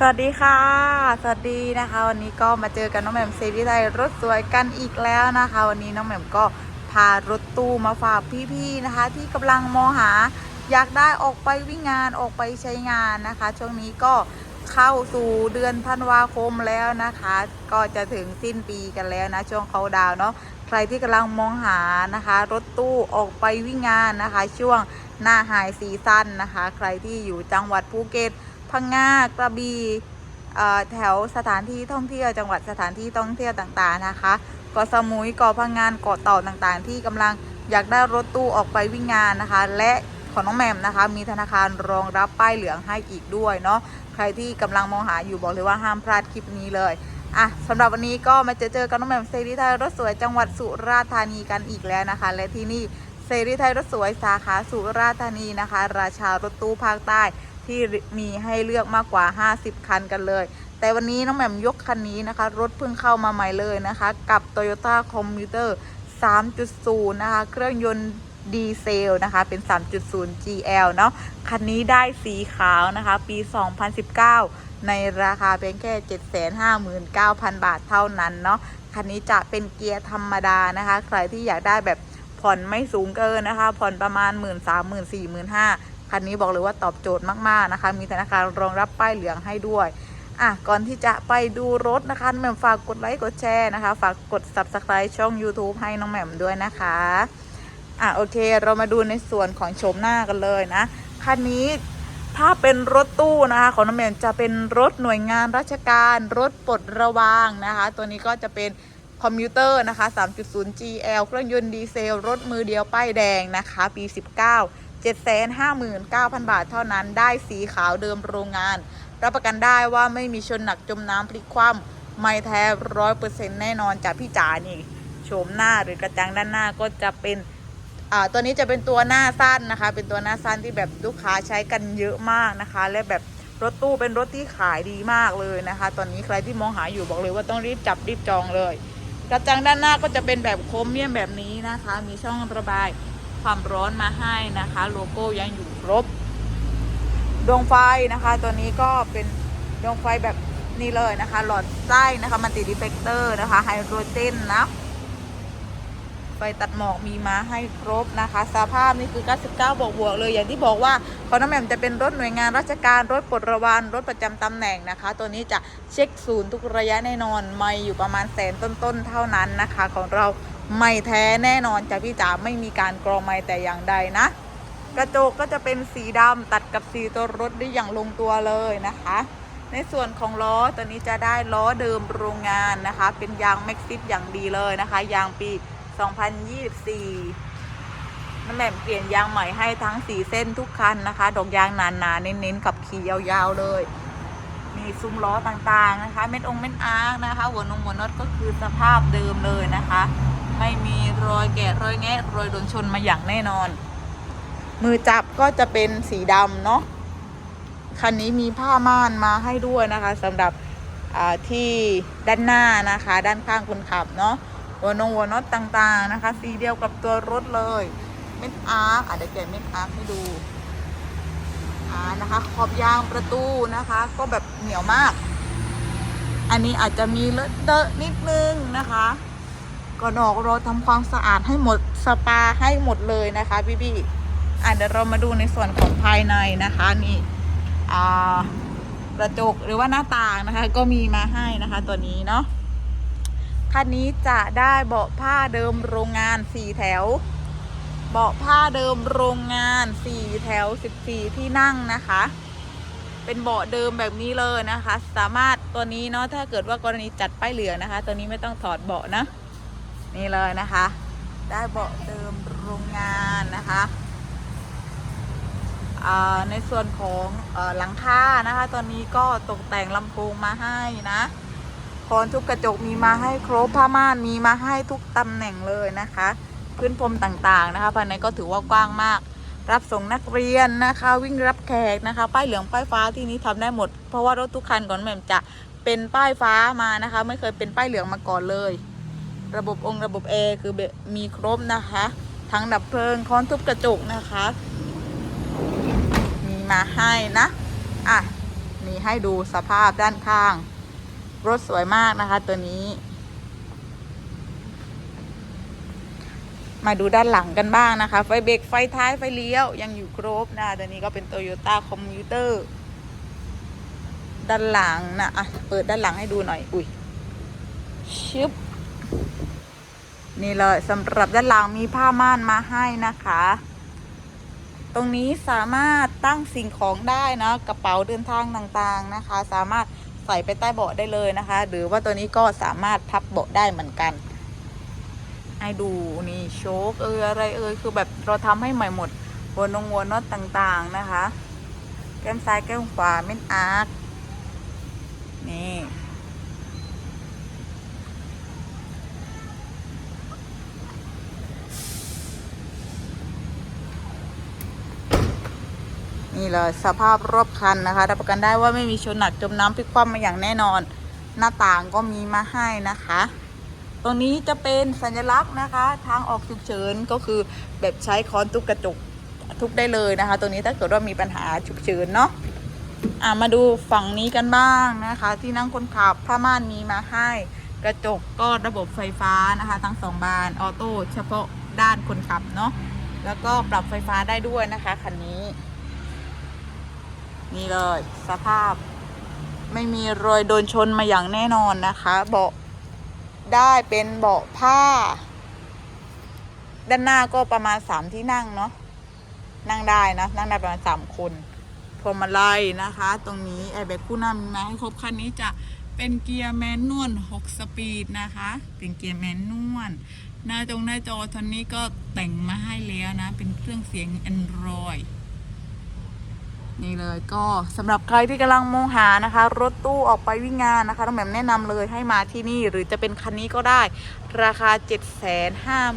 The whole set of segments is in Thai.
สวัสดีค่ะ สวัสดีนะคะ วันนี้ก็มาเจอกันน้องแหม่มเซรีไทยรถสวยกันอีกแล้วนะคะ วันนี้น้องแหม่มก็พารถตู้มาฝากพี่ๆนะคะ ที่กำลังมองหาอยากได้ออกไปวิ่งงานออกไปใช้งานนะคะ ช่วงนี้ก็เข้าสู่เดือนธันวาคมแล้วนะคะ ก็จะถึงสิ้นปีกันแล้วนะ ช่วงเขาดาวเนาะใครที่กำลังมองหานะคะ รถตู้ออกไปวิ่งงานนะคะ ช่วงหน้าไฮซีซั่นนะคะ ใครที่อยู่จังหวัดภูเก็ต พังงากระบี่แถวสถานที่ท่องเที่ยวจังหวัดสถานที่ท่องเที่ยวต่างๆนะคะเกาะสมุยเกาะพังงานเกาะเต่าต่างๆ ที่กำลังอยากได้รถตู้ออกไปวิ่งงานนะคะ และของน้องแหม่มนะคะ มีธนาคารรองรับป้ายเหลืองให้อีกด้วยเนาะใครที่กำลังมองหาอยู่บอกเลยว่าห้ามพลาดคลิปนี้เลยอะสำหรับวันนี้ก็มาเจอเจอกับน้องแหม่มเซรีไทยรถสวยจังหวัดสุราษฎร์ธานีกันอีกแล้วนะคะ และที่นี่เซรีไทยรถสวยสาขาสุราษฎร์ธานีนะคะ ราชารถตู้ภาคใต้ ที่มีให้เลือกมากกว่า 50 คันกันเลย แต่วันนี้น้องแหม่มยกคันนี้นะคะ รถเพิ่งเข้ามาใหม่เลยนะคะ กับ Toyota Commuter 3.0 นะคะ เครื่องยนต์ดีเซลนะคะ เป็น 3.0 GL เนาะคันนี้ได้สีขาวนะคะ ปี 2019 ในราคาเพียงแค่ 759,000 บาทเท่านั้นเนาะคันนี้จะเป็นเกียร์ธรรมดานะคะ ใครที่อยากได้แบบผ่อนไม่สูงเกินนะคะ ผ่อนประมาณ 1 3 0 0 0 0 4 5 0 0 0 คันนี้บอกเลยว่าตอบโจทย์มากๆนะคะ มีธนาคารรองรับป้ายเหลืองให้ด้วยอะก่อนที่จะไปดูรถนะคะแหม่มฝากกดไลค์กดแชร์นะคะ ฝากกด subscribe ช่อง YouTube ให้น้องแหม่มด้วยนะคะอะโอเคเรามาดูในส่วนของโฉมหน้ากันเลยนะคันนี้ถ้าเป็นรถตู้นะคะของน้องแหม่มจะเป็นรถหน่วยงานราชการ รถปลดระวางนะคะ ตัวนี้ก็จะเป็นคอมพิวเตอร์นะคะ 3.0 GL เครื่องยนต์ดีเซล รถมือเดียวป้ายแดงนะคะ ปี 19 759,000 บาทเท่านั้นได้สีขาวเดิมโรงงาน รับประกันได้ว่าไม่มีชนหนักจมน้ำพลิกคว่ำไม่แท้ร้อยเปอร์เซ็นต์แน่นอนจากพี่จ๋านี่โฉมหน้าหรือกระจังด้านหน้าก็จะเป็นอ่าตัวนี้จะเป็นตัวหน้าสั้นนะคะ เป็นตัวหน้าสั้นที่แบบลูกค้าใช้กันเยอะมากนะคะ และแบบรถตู้เป็นรถที่ขายดีมากเลยนะคะ ตอนนี้ใครที่มองหาอยู่บอกเลยว่าต้องรีบจับรีบจองเลย กระจังด้านหน้าก็จะเป็นแบบโครเมียมแบบนี้นะคะ มีช่องระบาย ความร้อนมาให้นะคะ โลโก้ยังอยู่ครบ ดวงไฟนะคะ ตัวนี้ก็เป็นดวงไฟแบบนี้เลยนะคะ หลอดไส้นะคะมันติดีเฟกเตอร์นะคะไฮโดรเจนนะไฟตัดหมอกมีมาให้ครบนะคะ สภาพนี่คือ 99 บวกบวกๆเลย อย่างที่บอกว่าขอน้ำแม่มจะเป็นรถหน่วยงานราชการรถปลดระวานรถประจำตำแหน่งนะคะ ตัวนี้จะเช็คศูนย์ทุกระยะแน่นอน ไม่อยู่ประมาณแสนต้นๆเท่านั้นนะคะ ของเรา ไม่แท้แน่นอนจากพี่จ๋าไม่มีการกรองไม่แต่อย่างใดนะ กระจกก็จะเป็นสีดำตัดกับสีตัวรถได้อย่างลงตัวเลยนะคะ ในส่วนของล้อตัวนี้จะได้ล้อเดิมโรงงานนะคะ เป็นยางแม็กซิปอย่างดีเลยนะคะ ยางปี 2024น้ำแหม่มเปลี่ยนยางใหม่ให้ทั้ง4เส้นทุกคันนะคะดอกยางหนาๆเน้นๆขับขี่ยาวๆเลยมีซุ้มล้อต่างๆนะคะ เม็ดองเม็ดอาร์นะคะ หัวนงหัวน็อตก็คือสภาพเดิมเลยนะคะ ไม่มีรอยแกะรอยแงะรอยโดนชนมาอย่างแน่นอน มือจับก็จะเป็นสีดำเนาะคันนี้มีผ้าม่านมาให้ด้วยนะคะสำหรับที่ด้านหน้านะคะ ด้านข้างคนขับเนาะหัวนงหัวน็อตต่างๆนะคะ สีเดียวกับตัวรถเลยเม็ดอาร์คอะเดี๋ยวแกะเม็ดอาร์คให้ดูอ่านะคะขอบยางประตูนะคะ ก็แบบเหนียวมาก อันนี้อาจจะมีเลอะเทอะนิดนึงนะคะ ก่อนออกเราทำความสะอาดให้หมดสปาให้หมดเลยนะคะพี่ๆอะเดี๋ยวเรามาดูในส่วนของภายในนะคะนี่อ่ากระจกหรือว่าหน้าต่างนะคะ ก็มีมาให้นะคะตัวนี้เนาะคันนี้จะได้เบาะผ้าเดิมโรงงานสี่แถว เบาะผ้าเดิมโรงงานสี่แถวสิบสี่ที่นั่งนะคะ เป็นเบาะเดิมแบบนี้เลยนะคะ สามารถตัวนี้เนาะถ้าเกิดว่ากรณีจัดป้ายเหลืองนะคะ ตัวนี้ไม่ต้องถอดเบาะนะ นี่เลยนะคะ ได้เบาะเดิมโรงงานนะคะในส่วนของอหลังคานะคะ ตอนนี้ก็ตกแต่งลำโพงมาให้นะคอนทุกกระจกมีมาให้ครบผ้าม่านมีมาให้ทุกตำแหน่งเลยนะคะ พื้นพรมต่างๆนะคะภายในก็ถือว่ากว้างมาก รับส่งนักเรียนนะคะ วิ่งรับแขกนะคะ ป้ายเหลืองป้ายฟ้าที่นี้ทำได้หมด เพราะว่ารถทุกคันก่อนแม่มจะเป็นป้ายฟ้ามานะคะ ไม่เคยเป็นป้ายเหลืองมาก่อนเลย ระบบองค์ระบบแอร์คือมีครบนะคะ ทั้งดับเพลิงค้อนทุบกระจกนะคะ มีมาให้นะ อะ นี่ให้ดูสภาพด้านข้าง รถสวยมากนะคะตัวนี้ มาดูด้านหลังกันบ้างนะคะ ไฟเบรกไฟท้ายไฟเลี้ยว ยังอยู่ครบนะตัวนี้ก็เป็น Toyota c o m m u t e r ด้านหลังนะอะ เปิดด้านหลังให้ดูหน่อย อุ้ยชึบ นี่เลยสำหรับด้านหลังมีผ้าม่านมาให้นะคะ ตรงนี้สามารถตั้งสิ่งของได้นะกระเป๋าเดินทางต่างๆนะคะ สามารถใส่ไปใต้เบาะได้เลยนะคะ หรือว่าตัวนี้ก็สามารถพับเบาะได้เหมือนกันให้ดูนี่โชคเอออะไรเออคือแบบเราทำให้ใหม่หมดวนงวน็อตต่างๆนะคะ แก้มซ้ายแก้มขวาเม่นอาร์คนี่ นี่เลยสภาพรอบคันนะคะ รับประกันได้ว่าไม่มีชนหนักจมน้ำพลิกคว่ำมาอย่างแน่นอน หน้าต่างก็มีมาให้นะคะ ตรงนี้จะเป็นสัญลักษณ์นะคะ ทางออกฉุกเฉินก็คือแบบใช้ค้อนทุบกระจกทุบได้เลยนะคะตัวนี้ถ้าเกิดว่ามีปัญหาฉุกเฉินเนาะอะมาดูฝั่งนี้กันบ้างนะคะ ที่นั่งคนขับผ้าม่านมีมาให้ กระจกก็ระบบไฟฟ้านะคะ ทั้งสองบานออโต้เฉพาะด้านคนขับเนาะแล้วก็ปรับไฟฟ้าได้ด้วยนะคะคันนี้ นี่เลย สภาพไม่มีรอยโดนชนมาอย่างแน่นอนนะคะ เบาะได้เป็นเบาะผ้า ด้านหน้าก็ประมาณสามที่นั่งเนาะนั่งได้นะ นั่งได้ประมาณสามคนพวงมาลัยนะคะ ตรงนี้แอร์แบ็กคู่หน้ามีมาให้ครบคันนี้จะเป็นเกียร์แมนนวล6สปีดนะคะ เป็นเกียร์แมนนวลหน้าจงหน้าจอทันนี้ก็แต่งมาให้แล้วนะ เป็นเครื่องเสียง Android นี่เลยก็สำหรับใครที่กำลังมองหานะคะ รถตู้ออกไปวิ่งงานนะคะต้องแบบแนะนำเลยให้มาที่นี่หรือจะเป็นคันนี้ก็ได้ ราคา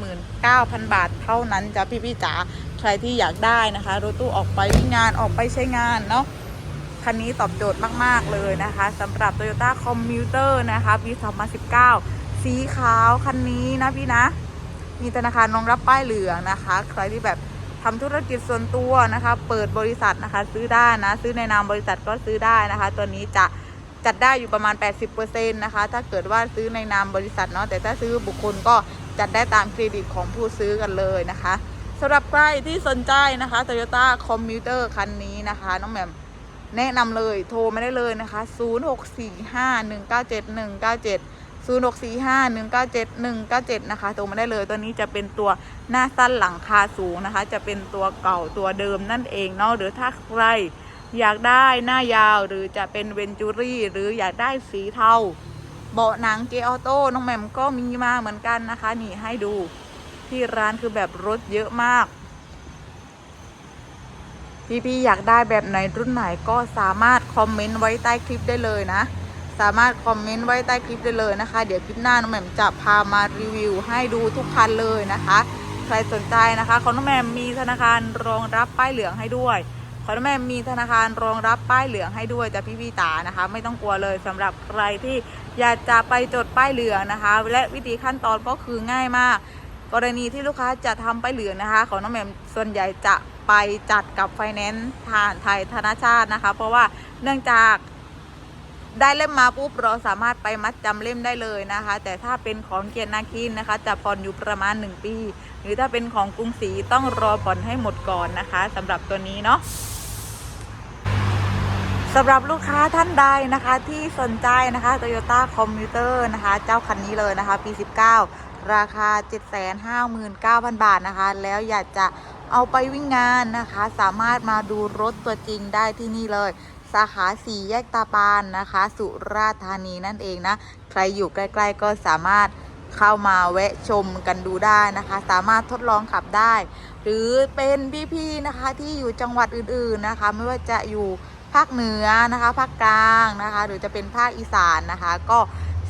759,000 บาทเท่านั้นจ้ะพี่พี่จ๋าใครที่อยากได้นะคะ รถตู้ออกไปวิ่งงานออกไปใช้งานเนาะคันนี้ตอบโจทย์มาก ๆ เลยนะคะสำหรับ Toyota Commuter นะคะปี 2019 สีขาวคันนี้นะพี่นะ มีธนาคารรองรับป้ายเหลืองนะคะ ใครที่แบบ ทำธุรกิจส่วนตัวนะคะ เปิดบริษัทนะคะ ซื้อได้นะ ซื้อในนามบริษัทก็ซื้อได้นะคะ ตัวนี้จะจัดได้อยู่ประมาณ 80%นะคะ ถ้าเกิดว่าซื้อในนามบริษัทเนาะ แต่ถ้าซื้อบุคคลก็จัดได้ตามเครดิตของผู้ซื้อกันเลยนะคะสำหรับใครที่สนใจนะคะ Toyota Commuter คันนี้นะคะ น้องแหม่มแนะนำเลย โทรมาได้เลยนะคะ 0645197197 0645197197 นะคะโทรมาได้เลยตัวนี้จะเป็นตัวหน้าสั้นหลังคาสูงนะคะ จะเป็นตัวเก่าตัวเดิมนั่นเองเนาะหรือถ้าใครอยากได้หน้ายาวหรือจะเป็นเวนจูรี่ หรืออยากได้สีเทาเบาะหนังเกออโต้น้องแหม่มก็มีมาเหมือนกันนะคะ นี่ให้ดูที่ร้านคือแบบรถเยอะมาก พี่ๆอยากได้แบบไหนรุ่นไหนก็สามารถคอมเมนต์ไว้ใต้คลิปได้เลยนะ สามารถคอมเมนต์ไว้ใต้คลิปได้เลยนะคะ เดี๋ยวคลิปหน้าน้องแหม่มจะพามารีวิว ให้ดูทุกคันเลยนะคะ ใครสนใจนะคะของน้องแหม่มมีธนาคารรองรับป้ายเหลืองให้ด้วยของน้องแหม่มมีธนาคารรองรับป้ายเหลืองให้ด้วยจะพี่พี่ตานะคะ ไม่ต้องกลัวเลยสำหรับใครที่อยากจะไปจดป้ายเหลืองนะคะ และวิธีขั้นตอนก็คือง่ายมาก กรณีที่ลูกค้าจะทำป้ายเหลืองนะคะ ของน้องแหม่มส่วนใหญ่จะไปจัดกับไฟแนนซ์ทานไทยธนาชาตินะคะ เพราะว่าเนื่องจาก ได้เล่มมาปุ๊บเราสามารถไปมัดจำเล่มได้เลยนะคะ แต่ถ้าเป็นของเกียรตินาคินนะคะจะผ่อนอยู่ประมาณ 1 ปี หรือถ้าเป็นของกรุงศรีต้องรอผ่อนให้หมดก่อนนะคะสำหรับตัวนี้เนาะสำหรับลูกค้าท่านใดนะคะที่สนใจนะคะ Toyota Commuter นะคะ เจ้าคันนี้เลยนะคะ ปี 19 ราคา 759,000 บาทนะคะ แล้วอยากจะเอาไปวิ่งงานนะคะ สามารถมาดูรถตัวจริงได้ที่นี่เลย สาขาสี่แยกตาปานนะคะ สุราษฎร์ธานีนั่นเองนะ ใครอยู่ใกล้ ๆ ก็สามารถเข้ามาแวะชมกันดูได้นะคะ สามารถทดลองขับได้ หรือเป็นพี่ๆนะคะที่อยู่จังหวัดอื่นๆนะคะ ไม่ว่าจะอยู่ภาคเหนือนะคะภาคกลางนะคะ หรือจะเป็นภาคอีสานนะคะ ก็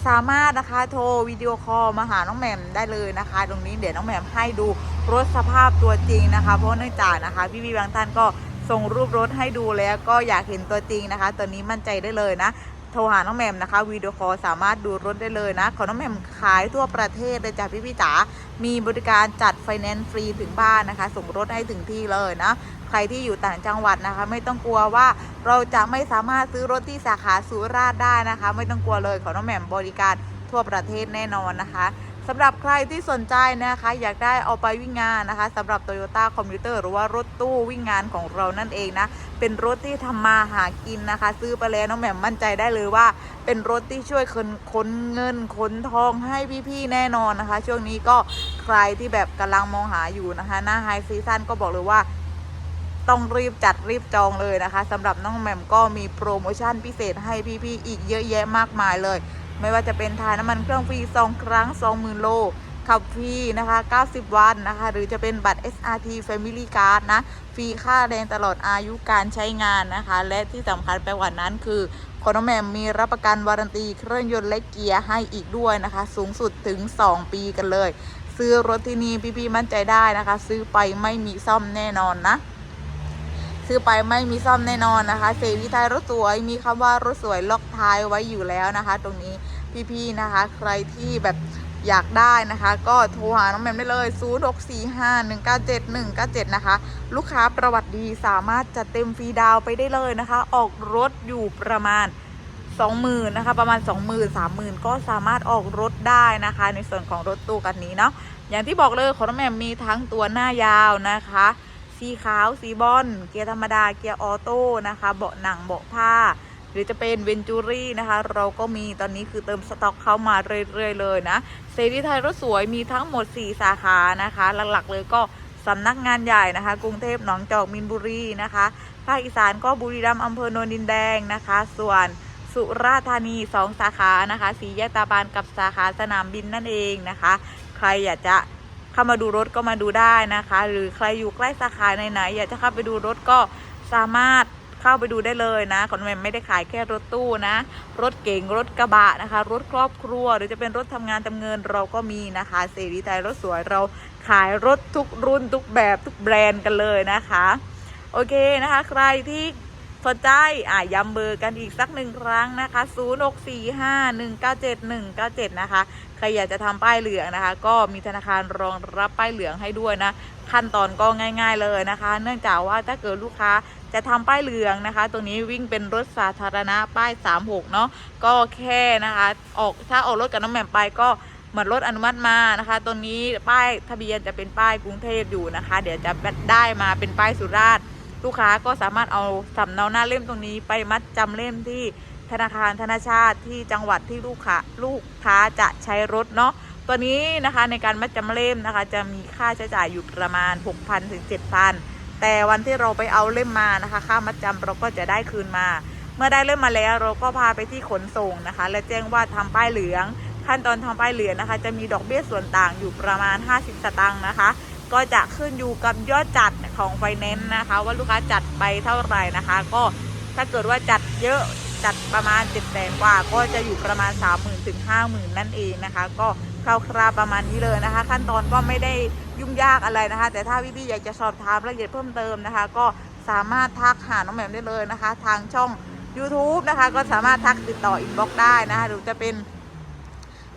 สามารถนะคะโทรวิดีโอคอลมาหาน้องแหม่มได้เลยนะคะ ตรงนี้เดี๋ยวน้องแหม่มให้ดูรถสภาพตัวจริงนะคะ เพราะเนื่องจากนะคะ พี่ๆบางท่านก็ ส่งรูปรถให้ดูแล้วก็อยากเห็นตัวจริงนะคะ ตัวนี้มั่นใจได้เลยนะ โทรหาน้องแหม่มนะคะวิดีโอคอลสามารถดูรถได้เลยนะ ของน้องแหม่มขายทั่วประเทศเลยจ้ะพี่พี่จ๋า มีบริการจัดไฟแนนซ์ฟรีถึงบ้านนะคะ ส่งรถให้ถึงที่เลยนะ ใคใครที่อยู่ต่างจังหวัดนะคะ ไม่ต้องกลัวว่าเราจะไม่สามารถซื้อรถที่สาขาสุราษฎร์ได้นะคะ ไม่ต้องกลัวเลยของน้องแหม่มบริการทั่วประเทศแน่นอนนะคะ สำหรับใครที่สนใจนะคะ อยากได้เอาไปวิ่งงานนะคะสำหรับ Toyota c o m p u t e r หรือว่ารถตู้วิ่งงานของเรานั่นเองนะ เป็นรถที่ทำมาหากินนะคะ ซื้อไปแล้วน้องแหม่มมั่นใจได้เลยว่า เป็นรถที่ช่วยขนขนเงินขนทองให้พี่ๆแน่นอนนะคะ ช่วงนี้ก็ใครที่แบบกำลังมองหาอยู่นะคะ หน้าไฮซีซั่นก็บอกเลยว่าต้องรีบจัดรีบจองเลยนะคะสำหรับน้องแหม่มก็มีโปรโมชั่นพิเศษให้พี่ๆอีกเยอะแยะมากมายเลย ไม่ว่าจะเป็นทายน้ำมันเครื่องฟรี2ครั้ง20,000โลขับฟรีนะคะ 90 วันนะคะ หรือจะเป็นบัตร SRT Family Card นะ ฟรีค่าแรงตลอดอายุการใช้งานนะคะ และที่สำคัญไปกว่านั้นคือคอนแมมมีรับประกันวารันตีเครื่องยนต์และเกียร์ให้อีกด้วยนะคะ สูงสุดถึง 2 ปีกันเลย ซื้อรถที่นี่พี่ๆมั่นใจได้นะคะ ซื้อไปไม่มีซ่อมแน่นอนนะ ซื้อไปไม่มีซ่อมแน่นอนนะคะ เสรีไทยรถสวยมีคำว่ารถสวยล็อกท้ายไว้อยู่แล้วนะคะ ตรงนี้พี่ๆนะคะ ใครที่แบบอยากได้นะคะ ก็โทรหาน้องแมมได้เลย 0645197197 นะคะ ลูกค้าประวัติดีสามารถจัดเต็มฟรีดาวไปได้เลยนะคะ ออกรถอยู่ประมาณ 20,000นะคะประมาณ 20,000 30,000 ก็สามารถออกรถได้นะคะ ในส่วนของรถตู้คันนี้เนาะอย่างที่บอกเลยของน้องแมมมีทั้งตัวหน้ายาวนะคะ สีขาว สีบอลเกียร์ธรรมดา เกียร์ออโต้นะคะ เบาะหนัง เบาะผ้า หรือจะเป็นเวนจูรี่นะคะ เราก็มีตอนนี้คือเติมสต็อกเข้ามาเรื่อยๆเลยนะ เซรีไทยรถสวยมีทั้งหมด 4 สาขานะคะ หลักๆเลยก็สำนักงานใหญ่นะคะ กรุงเทพหนองจอกมินบุรีนะคะภาคอีสานก็บุรีรัมย์อำเภอโนนดินแดงนะคะ ส่วนสุราษฎร์ธานี 2 สาขานะคะ สีแยกตาบานกับสาขาสนามบินนั่นเองนะคะ ใครอยากจะ เข้ามาดูรถก็มาดูได้นะคะ หรือใครอยู่ใกล้สาขาไหนๆอยากจะเข้าไปดูรถก็สามารถเข้าไปดูได้เลยนะคอนเวนไม่ได้ขายแค่รถตู้นะ รถเก๋งรถกระบะนะคะ รถครอบครัว หรือจะเป็นรถทำงานทำเงินเราก็มีนะคะเสรีไทยรถสวยเราขายรถทุกรุ่นทุกแบบทุกแบรนด์กันเลยนะคะ โอเคนะคะ ใครที่ สนใจอะย้ำเบอร์กันอีกสักหนึ่งครั้งนะคะ 0645197197 นะคะ ใครอยากจะทำป้ายเหลืองนะคะ ก็มีธนาคารรองรับป้ายเหลืองให้ด้วยนะ ขั้นตอนก็ง่าย ๆเลยนะคะ เนื่องจากว่าถ้าเกิดลูกค้าจะทำป้ายเหลืองนะคะตัวนี้วิ่งเป็นรถสาธารณะป้าย 36 เนาะก็แค่นะคะ ออกถ้าออกรถกับน้องแหม่มไปก็เหมือนรถอนุมัติมานะคะ ตัวนี้ป้ายทะเบียนจะเป็นป้ายกรุงเทพอยู่นะคะ เดี๋ยวจะได้มาเป็นป้ายสุราษฎร์ ลูกค้าก็สามารถเอาสำเนาหน้าเล่มตรงนี้ ไปมัดจำเล่มที่ธนาคารธนาชาติที่จังหวัดที่ลูกค้าลูกค้าจะใช้รถเนาะตัวนี้นะคะในการมัดจำเล่มนะคะ จะมีค่าใช้จ่ายอยู่ประมาณ 6,000ถึง7,000 แต่วันที่เราไปเอาเล่มมานะคะ ค่ามัดจำเราก็จะได้คืนมา เมื่อได้เล่มมาแล้วเราก็พาไปที่ขนส่งนะคะ และแจ้งว่าทำป้ายเหลือง ขั้นตอนทำป้ายเหลืองนะคะ จะมีดอกเบี้ยส่วนต่างอยู่ประมาณ 50 สตางค์นะคะ ก็จะขึ้นอยู่กับยอดจัดของไฟแนนซ์นะคะ ว่าลูกค้าจัดไปเท่าไหร่นะคะ ก็ถ้าเกิดว่าจัดเยอะจัดประมาณ7จ็ดแสนกว่า ก็จะอยู่ประมาณ 3 0,000ถึง50,000 นั่นเองนะคะ ก็คร่าวๆประมาณนี้เลยนะคะ ขั้นตอนก็ไม่ได้ยุ่งยากอะไรนะคะ แต่ถ้าพี่ๆอยากจะสอบถามรายละเอียดเพิ่มเติมนะคะ ก็สามารถทักหาน้องแหม่มได้เลยนะคะ ทางช่อง YouTube นะคะ ก็สามารถทักติดต่ออินบ็อกซ์ได้นะคะหรือจะเป็น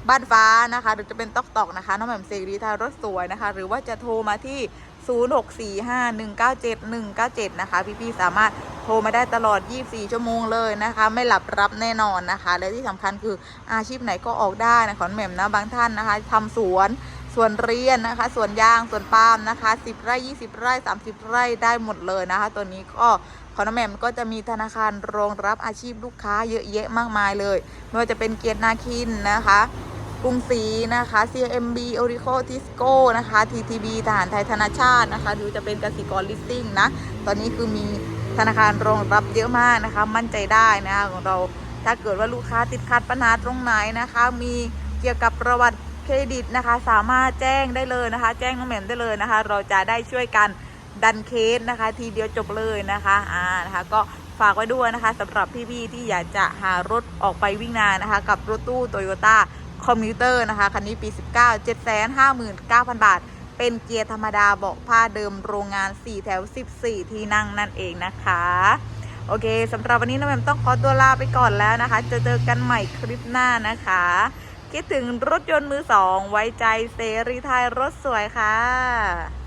บ้านฟ้านะคะ หรือจะเป็นตอกตอกนะคะ น้องแหม่มเสรีทารถสวยนะคะ หรือว่าจะโทรมาที่ 0645197197 นะคะ พี่ๆสามารถโทรมาได้ตลอด 24 ชั่วโมงเลยนะคะ ไม่หลับรับแน่นอนนะคะ และที่สำคัญคืออาชีพไหนก็ออกได้นะขอนแหม่มนะบางท่านนะคะทำสวนสวนเรียนนะคะสวนยางสวนปาล์มนะคะ 10 ไร่ 20 ไร่ 30 ไร่ได้หมดเลยนะคะ ตัวนี้ก็ขอน้องแหม่มก็จะมีธนาคารรองรับอาชีพลูกค้าเยอะแยะมากมายเลย ไม่ว่าจะเป็นเกียรตินาคินนะคะ กรุงศรีนะคะ CMB Orico Tisco นะคะ TTB ทหารไทยธนาชาตินะคะหรือจะเป็นกสิกรลิสติ้งนะ ตอนนี้คือมีธนาคารรองรับเยอะมากนะคะ มั่นใจได้นะคะของเราถ้าเกิดว่าลูกค้าติดขัดปัญหาตรงไหนนะคะ มีเกี่ยวกับประวัติเครดิตนะคะ สามารถแจ้งได้เลยนะคะ แจ้งน้องแหม่มได้เลยนะคะ เราจะได้ช่วยกันดันเคสนะคะ ทีเดียวจบเลยนะคะอ่านะคะ ก็ฝากไว้ด้วยนะคะสำหรับพี่ๆที่อยากจะหารถออกไปวิ่งงานนะคะ กับรถตู้โตโยต้า คอมพิวเตอร์นะคะ คันนี้ปี 19 759,000 บาท เป็นเกียร์ธรรมดาเบาะผ้าเดิมโรงงาน 4 แถว 14 ที่นั่งนั่นเองนะคะ โอเคสำหรับวันนี้น้องแหม่มต้องขอตัวลาไปก่อนแล้วนะคะ จะเจอกันใหม่คลิปหน้านะคะ คิดถึงรถยนต์มือสอง ไว้ใจเสรีไทยรถสวยค่ะ